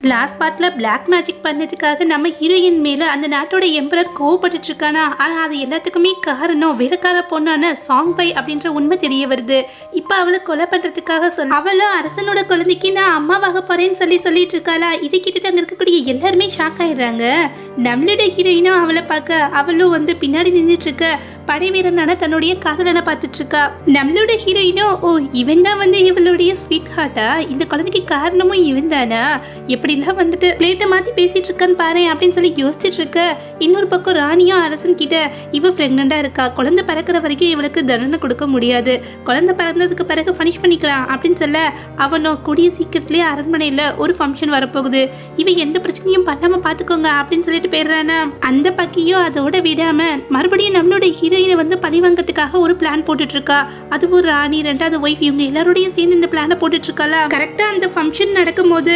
Last பார்ட்ல black magic பண்ணதுக்காக நம்ம ஹீரோயின் மேலே அந்த நாட்டோட எம்பரர் கோவப்பட்டு இருக்கானா ஆனால் அது எல்லாத்துக்குமே காரணம் வேலைக்கார பொண்ணான சாங் பை அப்படின்ற உண்மை தெரிய வருது. இப்போ அவளை கொலை பண்ணுறதுக்காக சொல்ல அவளும் அரசனோட குழந்தைக்கு நான் அம்மாவாக போகிறேன்னு சொல்லி சொல்லிட்டு இருக்காளா இது கேட்டுட்டு அங்கே இருக்கக்கூடிய எல்லாருமே ஷாக் ஆயிடுறாங்க. நம்மளோட ஹீரோயினும் அவளை பார்க்க அவளும் வந்து பின்னாடி நின்றுட்டு இருக்க படை வீரனான தன்னுடைய காதலனை பார்த்துட்டு இருக்கா நம்மளோட ஹீரோயினோ ஓ இவன் தான் வந்து இவளுடைய ஸ்வீட் ஹார்ட்டா இந்த குழந்தைக்கு காரணமும் இவன் தானா எப்படிலாம் வந்துட்டு பிளேட்டை மாற்றி பேசிட்டு இருக்கான்னு பாரு அப்படின்னு சொல்லி யோசிச்சுட்டு இருக்க இன்னொரு பக்கம் ராணியும் அரசன் கிட்ட இவ ப்ரெக்னெண்டாக இருக்கா? குழந்தை பிறக்கிற வரைக்கும் இவளுக்கு தண்டனை கொடுக்க முடியாது. குழந்தை பிறந்ததுக்கு பிறகு ஃபனிஷ் பண்ணிக்கலாம் அப்படின்னு சொல்ல அவனோ கூடிய சீக்கிரத்திலே அரண்மனையில் ஒரு ஃபங்க்ஷன் வரப்போகுது. இவ எந்த பிரச்சனையும் பண்ணாம பார்த்துக்கோங்க அப்படின்னு சொல்லிட்டு போயிடுறானா. அந்த பக்கியும் அதோட விடாம மறுபடியும் நம்மளோட ஹீரோயினை வந்து பழிவாங்கறதுக்காக ஒரு பிளான் போட்டுட்ருக்கா அதுவும் ராணி ரெண்டாவது ஒய்ஃப் இவங்க எல்லாரோடையும் சேர்ந்து இந்த பிளானை போட்டுட்டு கரெக்டாக கரெக்டா அந்த ஃபங்க்ஷன் நடக்கும்போது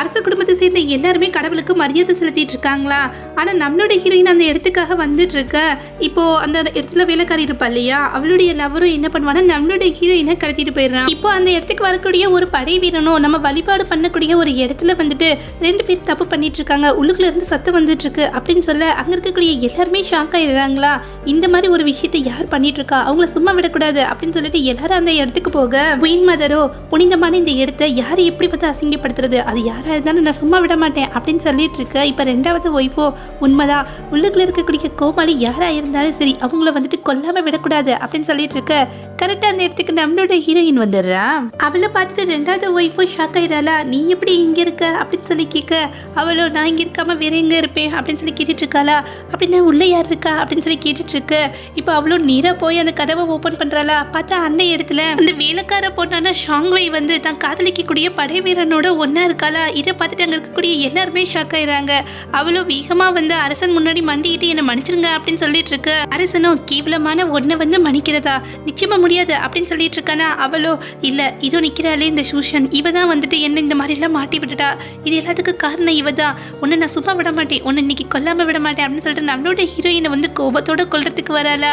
அரச குடும்பத்தை சேர்ந்த எல்லாருமே கடவுளுக்கு மரியாதை செலுத்திட்டு இருக்காங்களா? ஆனா நம்மளோட ஹீரோயின் அந்த இடத்துக்காக வந்துட்டு இருக்க இப்போ அந்த இடத்துல வேலைக்காரி இருப்பா இல்லையா? அவளுடைய லவரும் என்ன பண்ணுவானா நம்மளுடைய ஹீரோயினை கடத்திட்டு போயிடுறான். இப்போ அந்த இடத்துக்கு வரக்கூடிய ஒரு படை வீரனும் நம்ம வழிபாடு பண்ணக்கூடிய ஒரு இடத்துல வந்துட்டு ரெண்டு பேர் தப்பு பண்ணிட்டு இருக்காங்க உள்ளுக்குள்ள இருந்து சத்தம் வந்துட்டு இருக்கு அப்படின்னு சொல்ல அங்க இருக்கக்கூடிய எல்லாருமே ஷாக் ஆயிடுறாங்களா? இந்த மாதிரி ஒரு விஷயத்தை யார் பண்ணிட்டு இருக்கா அவங்கள சும்மா விடக்கூடாது அப்படின்னு சொல்லிட்டு எல்லாரும் அந்த இடத்துக்கு போக குயின் மதரோ புனிதமான இந்த இடத்தை யாரை எப்படி பார்த்து அசிங்கப்படுத்துறது? அது யாரா இருந்தாலும் நான் சும்மா விட மாட்டேன் அப்படின்னு சொல்லிட்டு இருக்க இப்ப ரெண்டாவது ஒய்ஃபோ உண்மைதான். உள்ளுக்குள்ள இருக்கக்கூடிய கோமாளி யாரா இருந்தாலும் சரி அவங்கள வந்துட்டு கொல்லாம விடக்கூடாது அப்படின்னு சொல்லிட்டு இருக்க கரெக்டா அந்த இடத்துக்கு நம்மளோட ஹீரோயின் வந்துடுறா. அவளை பார்த்துட்டு ரெண்டாவது ஒய்ஃபோ ஷாக் ஆயிடாளா நீ எப்படி இங்க இருக்க? அப்படின்னு சொல்லி கேட்க அவளோ நான் இங்க இருக்காம வேற எங்க இருப்பேன்? அப்படின்னு சொல்லி கேட்டுட்டு இருக்காளா? அப்படின்னா உள்ள யார் இருக்கா? அப்படின்னு சொல்லி கேட்டுட்டு இருக்க இப்போ அவளோ நீரா போய் அந்த கதவை ஓபன் பண்றாளா? பார்த்தா அந்த இடத்துல அந்த வேலைக்கார பொண்ணான ஷாங்வை வந்து தான் காதலிக்கக்கூடிய படை வீரனோட ஒன்றா இருக்காளா? இதை பார்த்துட்டு அங்க இருக்கக்கூடிய எல்லாருமே ஷாக் ஆயிடுறாங்க. அவளும் வேகமா வந்து அரசன் முன்னாடி மண்டிட்டு என்னை மன்னிச்சிருங்க அப்படின்னு சொல்லிட்டு இருக்கு. அரசனும் கேவலமான ஒன்றை வந்து மன்னிக்கிறதா? நிச்சயமா முடியாது அப்படின்னு சொல்லிட்டு இருக்கானா? அவளோ இல்ல இதோ நிக்கிறாளே இந்த சூஷன். இவ தான் வந்துட்டு என்ன இந்த மாதிரி எல்லாம் மாட்டி விட்டுட்டா. இது எல்லாத்துக்கும் காரணம் இவ தான். உன்னை நான் சும்மா விட மாட்டேன். உன்னை இன்னைக்கு கொல்லாம விட மாட்டேன் அப்படின்னு சொல்லிட்டு நம்மளோட ஹீரோயினை வந்து கோபத்தோட கொல்றதுக்கு வராளா?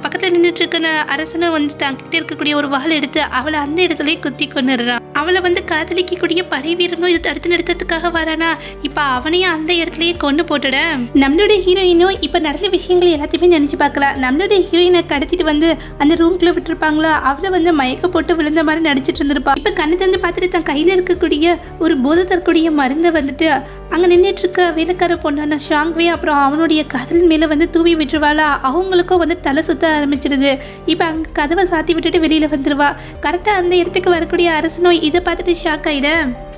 பக்கத்தில் நின்றுட்டு இருக்கிற அரசனை வந்து தங்கிட்ட இருக்கக்கூடிய ஒரு வாள் எடுத்து அவளை அந்த இடத்துலயே குத்தி கொண்டுறான் அவளை வந்து காதலிக்கக்கூடிய படை வீரனும் இது தடுத்து நிறுத்தத்துக்காக வரானா? இப்ப அவனையும் அந்த இடத்துலயே கொண்டு போட்டுட. நம்மளுடைய ஹீரோயினும் இப்ப நடந்த விஷயங்கள் எல்லாத்தையுமே நினைச்சு பார்க்கலாம் நம்மளுடைய ஹீரோயினை கடத்திட்டு வந்து அந்த ரூம்குள்ள விட்டுருப்பாங்களா? அவளை வந்து மயக்க போட்டு விழுந்த மாதிரி நடிச்சிட்டு இருந்திருப்பா. இப்ப கண்ணு திறந்து பார்த்துட்டு தன் கையில இருக்கக்கூடிய ஒரு போதை தரக்கூடிய மருந்தை வந்துட்டு அங்க நின்றுட்டு இருக்க வேலைக்கார பொண்ணான ஷாங்வே அப்புறம் அவனுடைய காதல் மேல வந்து தூவி விட்டுருவாளா? அவங்களுக்கும் வந்து தலை சுத்த ஆரம்பிச்சிடுது. இப்போ அங்கே கதவை சாத்தி விட்டுட்டு வெளியில வந்துருவா. கரெக்டாக அந்த இடத்துக்கு வரக்கூடிய அரசனோ இதை பார்த்துட்டு ஷாக் ஆயிட?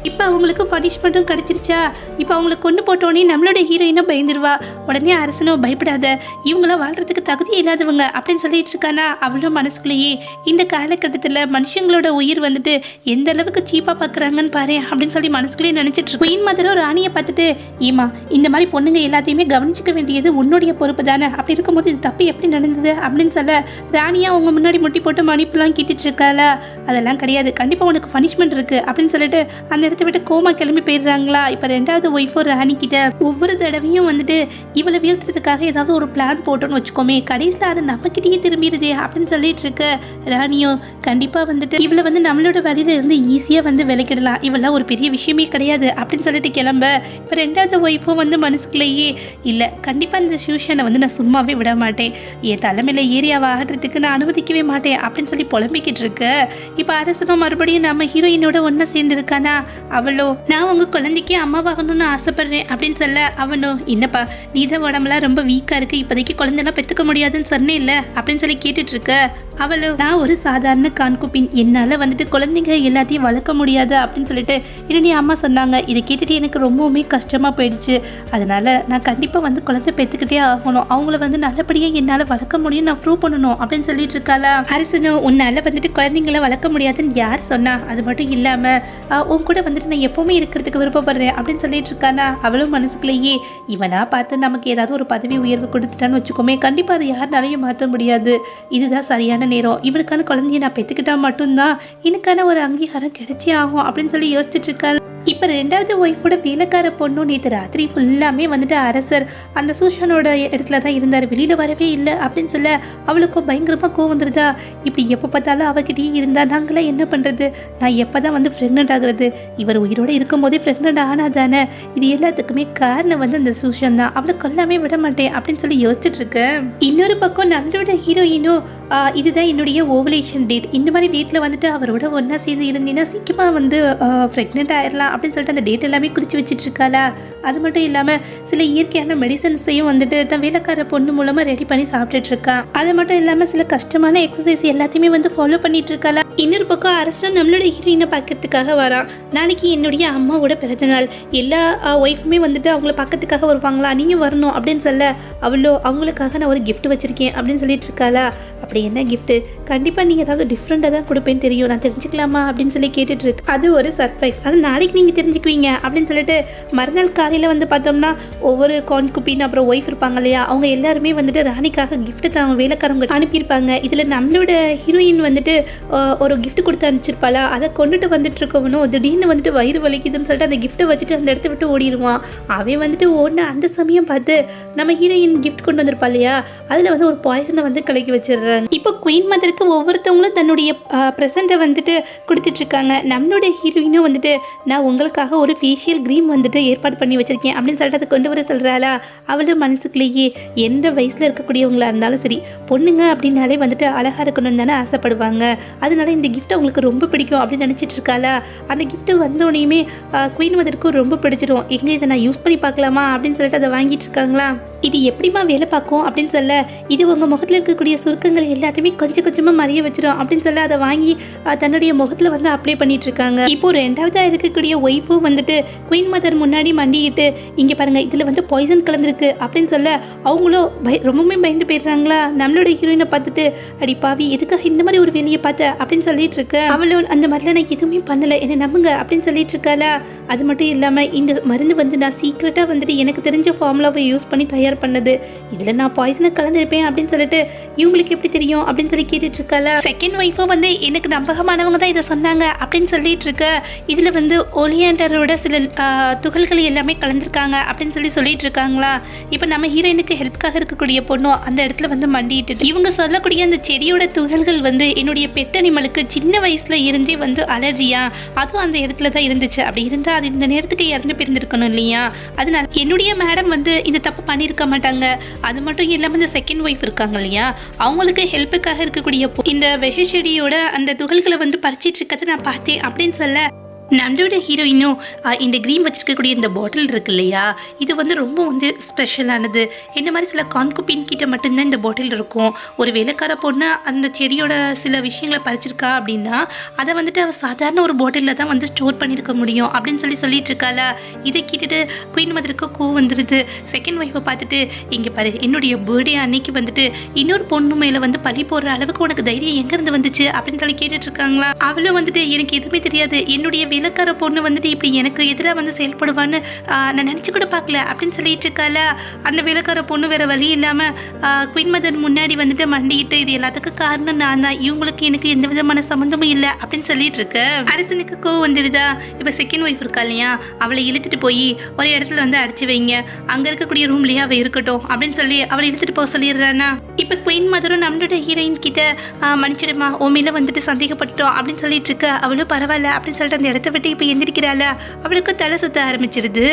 இப்போ அவங்களுக்கு பனிஷ்மெண்ட்டும் கிடைச்சிருச்சா? இப்போ அவங்களை கொண்டு போட்டோடனே நம்மளோட ஹீரோயினும் பயந்துருவா. உடனே அரசனும் பயப்படாத. இவங்களாம் வாழ்றதுக்கு தகுதி இல்லாதவங்க அப்படின்னு சொல்லிட்டு இருக்கானா அவளும் மனசுக்குள்ளேயே. இந்த காலகட்டத்தில் மனுஷங்களோட உயிர் வந்துட்டு எந்த அளவுக்கு சீப்பாக பார்க்குறாங்கன்னு பாரு அப்படின்னு சொல்லி மனசுக்குள்ளேயே நினச்சிட்டு இருக்கு. குயின் மதரும் ராணியை பார்த்துட்டு ஏமா இந்த மாதிரி பொண்ணுங்க எல்லாத்தையுமே கவனிச்சிக்க வேண்டியது உன்னுடைய பொறுப்பு தானே அப்படி இருக்கும்போது இது தப்பு எப்படி நடந்தது? அப்படின்னு சொல்ல ராணியா அவங்க முன்னாடி முட்டி போட்டு மன்னிப்புலாம் கேட்டுட்டு இருக்காளா? அதெல்லாம் கிடையாது. கண்டிப்பாக உனக்கு பனிஷ்மெண்ட் இருக்குது அப்படின்னு சொல்லிட்டு அந்த இடத்த விட்டு கோமா கிளம்பி போயிடுறாங்களா? இப்போ ரெண்டாவது ஒய்ஃபோ ராணி கிட்ட ஒவ்வொரு தடவையும் வந்துட்டு இவளை வீழ்த்துறதுக்காக ஏதாவது ஒரு பிளான் போட்டோன்னு வச்சுக்கோமே கடைசியில் அது நம்மக்கிட்டேயே திரும்பிடுதே அப்படின்னு சொல்லிட்டு இருக்க ராணியும் கண்டிப்பாக வந்துட்டு இவளை வந்து நம்மளோட வழியில இருந்து ஈஸியாக வந்து விளக்கிடலாம் இவெல்லாம் ஒரு பெரிய விஷயமே கிடையாது அப்படின்னு சொல்லிட்டு கிளம்ப. இப்போ ரெண்டாவது ஒய்ஃபும் வந்து மனசுக்குள்ளேயே இல்லை கண்டிப்பாக இந்த டியூஷனை வந்து நான் சும்மாவே விட மாட்டேன். என் தலைமையில் ஏரியாவை ஆடுறதுக்கு நான் அனுமதிக்கவே மாட்டேன். அப்படின்னு சொல்லி புலம்பிக்கிட்டு இருக்க. இப்போ அரசனும் மறுபடியும் நம்ம ஹீரோயினோட ஒன்றா சேர்ந்துருக்கானா? அவளோ நான் உங்கள் குழந்தைக்கு அம்மாவாகணும்னு ஆசைப்படுறேன் அப்படின்னு சொல்ல அவனோ என்னப்பா நீதான் உடம்புலாம் ரொம்ப வீக்காக இருக்கு. இப்போதைக்கு குழந்தைலாம் பெற்றுக்க முடியாதுன்னு சொன்னேன் இல்லை அப்படின்னு சொல்லி கேட்டுட்டு இருக்க. அவளோ நான் ஒரு சாதாரண கான்குப்பின். என்னால் வந்துட்டு குழந்தைங்க எல்லாத்தையும் வளர்க்க முடியாது அப்படின்னு சொல்லிட்டு இனி அம்மா சொன்னாங்க. இதை கேட்டுட்டு எனக்கு ரொம்பவுமே கஷ்டமாக போயிடுச்சு. அதனால் நான் கண்டிப்பாக வந்து குழந்தை பெற்றுக்கிட்டே ஆகணும். அவங்கள வந்து நல்லபடியாக என்னால் வளர்க்க முடியும் நான் ப்ரூவ் பண்ணணும் அப்படின்னு சொல்லிட்டு இருக்காளா? அரசனும் உன்னால் வந்துட்டு குழந்தைங்கள வளர்க்க முடியாதுன்னு யார் சொன்னா? அது மட்டும் இல்லாமல் உன் கூட வந்துட்டு நான் எப்போவுமே இருக்கிறதுக்கு விருப்பப்படுறேன் அப்படின்னு சொல்லிட்டு இருக்கானா? அவளும் மனசுக்குள்ளேயே இவனா பார்த்து நமக்கு ஏதாவது ஒரு பதவி உயர்வு கொடுத்துட்டான்னு வச்சுக்கோமே. கண்டிப்பாக அதை யாருனாலையும் மாற்ற முடியாது. இதுதான் சரியான நேரம் இவருக்கான குழந்தைய நான் பெற்றுக்கிட்டா மட்டும்தான் எனக்கான ஒரு அங்கீகாரம் கிடைச்சே ஆகும் அப்படின்னு சொல்லி யோசிச்சுட்டு இருக்காள் இப்போ ரெண்டாவது ஒய்ஃபோட வேலைக்கார பொண்ணும் நேற்று ராத்திரி ஃபுல்லாமே வந்துட்டு அரசர் அந்த சூஷனோட இடத்துல தான் இருந்தார். வெளியில் வரவே இல்லை அப்படின்னு சொல்ல அவளுக்கும் பயங்கரமாக கோவம் வந்துருதா? இப்படி எப்போ பார்த்தாலும் அவகிட்டயே இருந்தா நாங்களாம் என்ன பண்ணுறது நான் எப்போ தான் வந்து ப்ரெக்னென்ட் ஆகுறது? இவர் உயிரோடு இருக்கும்போதே ப்ரெக்னென்ட் ஆனாதானே? இது எல்லாத்துக்குமே காரணம் வந்து அந்த சூஷன் தான். அவளை கொல்லாமே விட மாட்டேன் அப்படின்னு சொல்லி யோசிச்சுட்டு இருக்கேன் இன்னொரு பக்கம் நம்மளோட ஹீரோயினும் இதுதான் என்னுடைய ஓவலேஷன் டேட் இந்த மாதிரி டேட்டில் வந்துட்டு அவரோட ஒன்றா சேர்ந்து இருந்தீங்கன்னா சீக்கிரமாக வந்து ப்ரெக்னென்ட் ஆயிடலாம் அப்படின்னு சொல்லிட்டு அந்த டேட் எல்லாமே குறித்து வச்சுட்டு இருக்காளா அது மட்டும் இல்லாமல் சில இயற்கையான மெடிசன்ஸையும் வந்துட்டு தான் வேலைக்கார பொண்ணு மூலமாக ரெடி பண்ணி சாப்பிட்டுட்டு இருக்கா அது மட்டும் இல்லாமல் சில கஷ்டமான எக்ஸசைஸ் எல்லாத்தையுமே வந்து ஃபாலோ பண்ணிட்டு இருக்காளா இன்னொரு பக்கம் அரசன் நம்மளோட ஹீரோயினை பார்க்கறதுக்காக வரான் நாளைக்கு என்னுடைய அம்மாவோட பிறந்த நாள். எல்லா ஒய்ஃபுமே வந்துட்டு அவங்கள பார்க்கறதுக்காக வருவாங்களா? நீயும் வரணும் அப்படின்னு சொல்ல அவ்வளோ அவங்களுக்காக நான் ஒரு கிஃப்ட் வச்சிருக்கேன் அப்படின்னு சொல்லிட்டு இருக்காளா அப்படி என்ன கிஃப்ட்டு கண்டிப்பாக நீங்கள் ஏதாவது டிஃப்ரெண்ட்டாக தான் கொடுப்பேன்னு தெரியும். நான் தெரிஞ்சுக்கலாமா? அப்படின்னு சொல்லி கேட்டுட்டு இருக்கு அது ஒரு சர்ப்ரைஸ் அது நாளைக்கு நீங்கள் தெரிஞ்சுக்குவீங்க அப்படின்னு சொல்லிட்டு மறுநாள் காலையில் வந்து பார்த்தோம்னா ஒவ்வொரு கான் குப்பின் அப்புறம் ஒய்ஃப் இருப்பாங்க இல்லையா? அவங்க எல்லாருமே வந்துட்டு ராணிக்காக gift தான் வேலைக்காரங்க அனுப்பியிருப்பாங்க. இதில் நம்மளோட ஹீரோயின் வந்துட்டு ஒரு கிஃப்ட் கொடுத்து அனுப்பிச்சிருப்பாளா? அதை கொண்டுட்டு வந்துட்டு இருக்கவனும் திடீர்னு வந்துட்டு வயிறு வலிக்குதுன்னு சொல்லிட்டு அந்த கிஃப்ட்டை வச்சுட்டு அந்த இடத்த விட்டு ஓடிடுவான் அவன் வந்துட்டு ஓடின அந்த சமயம் பார்த்து நம்ம ஹீரோயின் கிஃப்ட் கொண்டு வந்திருப்பா இல்லையா? அதில் வந்து ஒரு பாய்சனை வந்து கலக்கி வச்சிடுறாங்க. இப்போ குயின் மதருக்கு ஒவ்வொருத்தவங்களும் தன்னுடைய ப்ரெசண்ட்டை வந்துட்டு கொடுத்துட்ருக்காங்க நம்மளோட ஹீரோயினும் வந்துட்டு நான் உங்களுக்காக ஒரு ஃபேஷியல் க்ரீம் வந்துட்டு ஏற்பாடு பண்ணி வச்சிருக்கேன் அப்படின்னு சொல்லிட்டு அதை கொண்டு வர சொல்கிறாளா அவளும் மனசுக்குள்ளேயே எந்த வயசில் இருக்கக்கூடியவங்களாக இருந்தாலும் சரி பொண்ணுங்க அப்படின்னாலே வந்துட்டு அழகாக இருக்கணும்னு தானே ஆசைப்படுவாங்க. அதனால இந்த கிஃப்ட் அவங்களுக்கு ரொம்ப பிடிக்கும் அப்படின்னு நினச்சிட்டு இருக்காளா? அந்த கிஃப்ட்டு வந்தோடனையுமே குயின் மதருக்கும் ரொம்ப பிடிச்சிரும். எங்கே இதை நான் யூஸ் பண்ணி பார்க்கலாமா அப்படின்னு சொல்லிட்டு அதை வாங்கிட்டு இருக்காங்களா? இது எப்படிம்மா வேலை பார்க்கும் அப்படின்னு சொல்ல இது உங்கள் முகத்தில் இருக்கக்கூடிய சுருக்கங்கள் எல்லாத்தையுமே கொஞ்சம் கொஞ்சமாக மறைய வச்சிடும் அப்படின்னு சொல்ல அதை வாங்கி தன்னுடைய முகத்தில் வந்து அப்ளை பண்ணிட்டு இருக்காங்க. இப்போ ரெண்டாவதாக இருக்கக்கூடிய ஒய்ஃபும் வந்துட்டு குயின் மதர் முன்னாடி மண்டிக்கிட்டு இங்கே பாருங்க இதில் வந்து பாய்சன் கலந்துருக்கு அப்படின்னு சொல்ல அவங்களும் பய ரொம்பவுமே பயந்து போயிடுறாங்களா? நம்மளோட ஹீரோயினை பார்த்துட்டு அடி பாவி எதுக்காக இந்த மாதிரி ஒரு வேலையை பார்த்த? அப்படின்னு சொல்லிட்டு இருக்கு அவளும் அந்த மாதிரிலாம் நான் எதுவுமே பண்ணலை என்னை நம்புங்க அப்படின்னு சொல்லிட்டு இருக்காளா? அது மட்டும் இல்லாமல் இந்த மருந்து வந்து நான் சீக்கிரட்டாக வந்துட்டு எனக்கு தெரிஞ்ச ஃபார்முலாவை யூஸ் பண்ணி தயார் பண்ணது. இதில் நான் பாய்சனை கலந்துருப்பேன் அப்படின்னு சொல்லிட்டு இவங்களுக்கு எப்படி தெரியும் அப்படின்னு சொல்லி கேட்டுட்டு இருக்கல செகண்ட் ஒய்ஃபும் வந்து எனக்கு நம்பகமானவங்க தான் இதை சொன்னாங்க அப்படின்னு சொல்லிட்டு இருக்க இதில் வந்து ஒலியாண்டரோட சில துகள்கள் எல்லாமே கலந்துருக்காங்க அப்படின்னு சொல்லி சொல்லிட்டு இருக்காங்களா இப்போ நம்ம ஹீரோயினுக்கு ஹெல்ப்காக இருக்கக்கூடிய பொண்ணும் அந்த இடத்துல வந்து மண்டிட்டு இவங்க சொல்லக்கூடிய அந்த செடியோட துகள்கள் வந்து என்னுடைய பெட் அனிமலுக்கு சின்ன வயசுல இருந்தே வந்து அலர்ஜியா அதுவும் அந்த இடத்துல தான் இருந்துச்சு. அப்படி இருந்தால் அது இந்த நேரத்துக்கு இறந்து பிரிந்திருக்கணும் இல்லையா? அதனால என்னுடைய மேடம் வந்து இந்த தப்பு பண்ணியிருக்க மாட்டாங்க. அது மட்டும் இல்லாமல் இந்த செகண்ட் ஒய்ஃப் இருக்காங்க இல்லையா? அவங்களுக்கு ஹெல்ப்புக்காக இருக்கக்கூடிய இந்த விஷ செடியோட அந்த துகள்களை வந்து பறிச்சிட்டு இருக்கிறத நான் பார்த்தேன் அப்படின்னு சொல்ல நம்மளோட ஹீரோயினும் இந்த க்ரீம் வச்சுருக்கக்கூடிய இந்த பாட்டில் இருக்கு இல்லையா? இது வந்து ரொம்ப வந்து ஸ்பெஷலானது இந்த மாதிரி சில கான்குப்பின் கிட்ட மட்டும்தான் இந்த பாட்டில் இருக்கும். ஒரு வேலைக்கார பொண்ணு அந்த செடியோட சில விஷயங்களை பறிச்சிருக்கா அப்படின்னா அதை வந்துட்டு அவள் சாதாரண ஒரு பாட்டிலில் தான் வந்து ஸ்டோர் பண்ணியிருக்க முடியும் அப்படின்னு சொல்லி சொல்லிட்டு இருக்காளா. இதை கேட்டுட்டு குயின் மதருக்கு கூ வந்துடுது செகண்ட் ஒய்ஃபை பார்த்துட்டு இங்கே பாரு என்னுடைய பர்த்டே அன்னைக்கு வந்துட்டு இன்னொரு பொண்ணு மேலே வந்து பழி போடுற அளவுக்கு உனக்கு தைரியம் எங்கேருந்து வந்துச்சு? அப்படின்னு சொல்லி கேட்டுட்டு இருக்காங்களா? அவளும் வந்துட்டு எனக்கு எதுவுமே தெரியாது. என்னுடைய வேலைக்கார பொண்ணு வந்துட்டு இப்படி எனக்கு எதிராக வந்து செயல்படுவான்னு நான் நினச்சி கூட பார்க்கல அப்படின்னு சொல்லிட்டு இருக்கால அந்த வேலைக்கார பொண்ணு வேற வழி இல்லாமல் குயின் மதர் முன்னாடி வந்துட்டு மண்டிக்கிட்டு இது எல்லாத்துக்கும் காரணம் நான் தான். இவங்களுக்கு எனக்கு எந்த விதமான சம்மந்தமும் இல்லை அப்படின்னு சொல்லிட்டு இருக்கு. அரசனுக்கு கோவம் வந்துடுதா? இப்போ செகண்ட் ஒய்ஃப் இருக்கா இல்லையா? அவளை இழுத்துட்டு போய் ஒரு இடத்துல வந்து அடிச்சு வைங்க. அங்கே இருக்கக்கூடிய ரூம்லேயே அவள் இருக்கட்டும் அப்படின்னு சொல்லி அவளை இழுத்துட்டு போக சொல்லிடுறானா. இப்போ குயின் மதரும் நம்மளோட ஹீரோயின் கிட்ட மன்னிச்சிடுமா உண்மையில வந்துட்டு சந்தேகப்பட்டுட்டோம் அப்படின்னு சொல்லிட்டு இருக்க. அவளும் பரவாயில்ல அப்படின்னு சொல்லிட்டு அந்த இடத்த விட்டு இப்போ எந்திரிக்கிறாள? அவளுக்கு தலை சுத்த ஆரம்பிச்சிருது.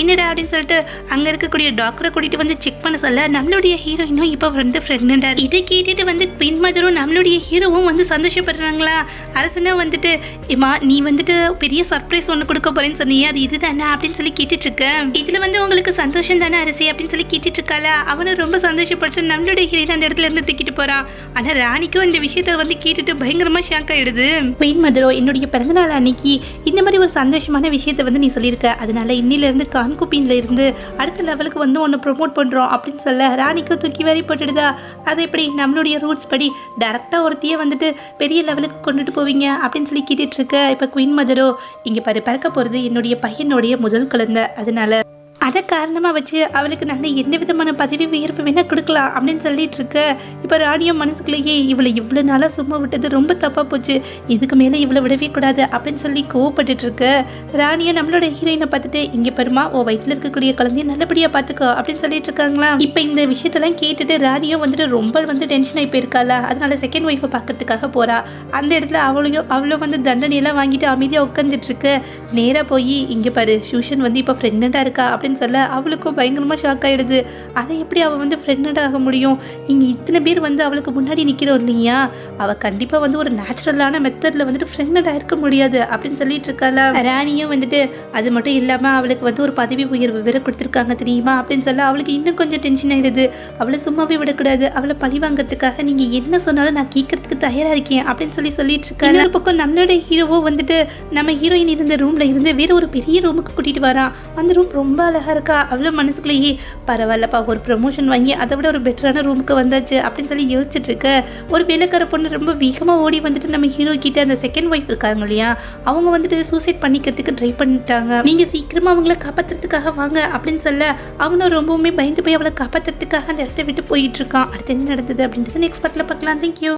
என்னடா அப்படின்னு சொல்லிட்டு அங்கே இருக்கக்கூடிய டாக்டரை கூட்டிட்டு வந்து செக் பண்ண சொல்ல நம்மளுடைய ஹீரோயினும் இப்போ வந்து ப்ரெக்னெண்டாக இதை கேட்டுட்டு வந்து குயின் மதரும் நம்மளுடைய ஹீரோவும் வந்து சந்தோஷப்படுறாங்களா? அரசனா வந்துட்டு இம்மா நீ வந்துட்டு பெரிய சர்ப்ரைஸ் ஒன்று கொடுக்க போறேன்னு சொன்னியே அது இதுதானே? அப்படின்னு சொல்லி கேட்டுட்டு இதில் வந்து உங்களுக்கு சந்தோஷம் தானே அரசி அப்படின்னு சொல்லி கேட்டுட்டு இருக்காளா அவனும் ரொம்ப சந்தோஷப்பட்டு நம்மளுடைய ஹீரோயின் அந்த இடத்துல இருந்து தூக்கிட்டு போறான். ஆனால் ராணிக்கும் இந்த விஷயத்த வந்து கேட்டுட்டு பயங்கரமாக ஷாக் ஆயிடுது. பெயின் மதுரோ என்னுடைய பிறந்தநாள் அன்னைக்கு இந்த மாதிரி ஒரு சந்தோஷமான விஷயத்த வந்து நீ சொல்லியிருக்க. அதனால இன்னிலிருந்து கான்குப்பின்ல இருந்து அடுத்த லெவலுக்கு வந்து ஒன்று ப்ரொமோட் பண்ணுறோம் அப்படின்னு சொல்ல ராணிக்கும் தூக்கி வாரி போட்டுடுதா? அது எப்படி? நம்மளுடைய ரூட்ஸ் படி டேரெக்டாக ஒருத்தையே வந்துட்டு பெரிய லெவலுக்கு கொண்டுட்டு போவீங்க அப்படின்னு சொல்லி கேட்டுட்டு இருக்க. இப்போ குயின் மதரோ இங்கே பாரு பிறக்க போகிறது என்னுடைய பையனுடைய முதல் குழந்தை. அதனால அதை காரணமாக வச்சு அவளுக்கு நாங்கள் எந்த விதமான பதவி உயர்வு வேணால் கொடுக்கலாம் அப்படின்னு சொல்லிட்டு இருக்க. இப்போ ராணியம் மனசுக்குள்ளேயே இவளை இவ்வளோ நாளாக சும்மா விட்டது ரொம்ப தப்பாக போச்சு. இதுக்கு மேலே இவளை விடவே கூடாது அப்படின்னு சொல்லி கோவப்பட்டுட்டு இருக்க. ராணியும் நம்மளோட ஹீரோயினை பார்த்துட்டு இங்கே பெருமா ஓ வயிற்றில் இருக்கக்கூடிய குழந்தைய நல்லபடியாக பார்த்துக்கோ அப்படின்னு சொல்லிட்டு இருக்காங்களா இப்போ இந்த விஷயத்தெல்லாம் கேட்டுட்டு ராணியும் வந்துட்டு ரொம்ப வந்து டென்ஷன் ஆகி போயிருக்காள. அதனால செகண்ட் ஒய்ஃபை பார்க்கறதுக்காக போறா. அந்த இடத்துல அவளையும் அவளும் வந்து தண்டனையெல்லாம் வாங்கிட்டு அமைதியாக உட்காந்துட்டு இருக்க. நேராக போய் இங்கே பாரு சூஷன் வந்து இப்போ ப்ரெக்னெண்ட்டாக இருக்கா அப்படின்னு சொல்ல அவளுக்கும் பயங்கரமாக ஷாக் ஆகிடுது அதை எப்படி அவள் வந்து ப்ரெக்னெண்ட் ஆக முடியும்? இங்கே இத்தனை பேர் வந்து அவளுக்கு முன்னாடி நிற்கிறோம் இல்லையா? அவள் கண்டிப்பாக வந்து ஒரு நேச்சுரலான மெத்தடில் வந்துட்டு ப்ரெக்னெண்ட் ஆகிருக்க முடியாது அப்படின்னு சொல்லிட்டு இருக்காளா? ராணியும் வந்துட்டு அது மட்டும் இல்லாமல் அவளுக்கு வந்து ஒரு பதவி உயர்வு வேற கொடுத்துருக்காங்க தெரியுமா? அப்படின்னு சொல்ல அவளுக்கு இன்னும் கொஞ்சம் டென்ஷன் ஆகிடுது அவளை சும்மாவே விடக்கூடாது. அவளை பழி வாங்குறதுக்காக நீங்கள் என்ன சொன்னாலும் நான் கேட்கறதுக்கு தயாராக இருக்கேன் அப்படின்னு சொல்லி சொல்லிட்டு இருக்காங்க இன்னொரு பக்கம் நம்மளோட ஹீரோவோ வந்துட்டு நம்ம ஹீரோயின் இருந்த ரூமில் இருந்து வேற ஒரு பெரிய ரூமுக்கு கூட்டிகிட்டு வரான். அந்த ரூம் ரொம்ப அழகாக இருக்கா? அவ்வளோ மனசுக்குள்ளேயே பரவாயில்லப்பா ஒரு ப்ரமோஷன் வாங்கி அதை விட ஒரு பெட்டரான ரூமுக்கு வந்தாச்சு அப்படின்னு சொல்லி யோசிச்சுட்டு இருக்க. ஒரு வேலைக்கார பொண்ணு ரொம்ப வேகமாக ஓடி வந்துட்டு நம்ம ஹீரோ கிட்ட அந்த செகண்ட் ஒய்ஃப் இருக்காங்க இல்லையா? அவங்க வந்துட்டு சூசைட் பண்ணிக்கிறதுக்கு ட்ரை பண்ணிட்டாங்க. நீங்கள் சீக்கிரமாக அவங்கள காப்பாற்றுறதுக்காக வாங்க அப்படின்னு சொல்ல அவனும் ரொம்பவுமே பயந்து போய் அவளை காப்பாற்றுறதுக்காக அந்த இடத்த விட்டு போயிட்டு இருக்கான். அடுத்து என்ன நடந்தது அப்படின்றது நெக்ஸ்ட் பார்ட்டில் பார்க்கலாம். தேங்க்யூ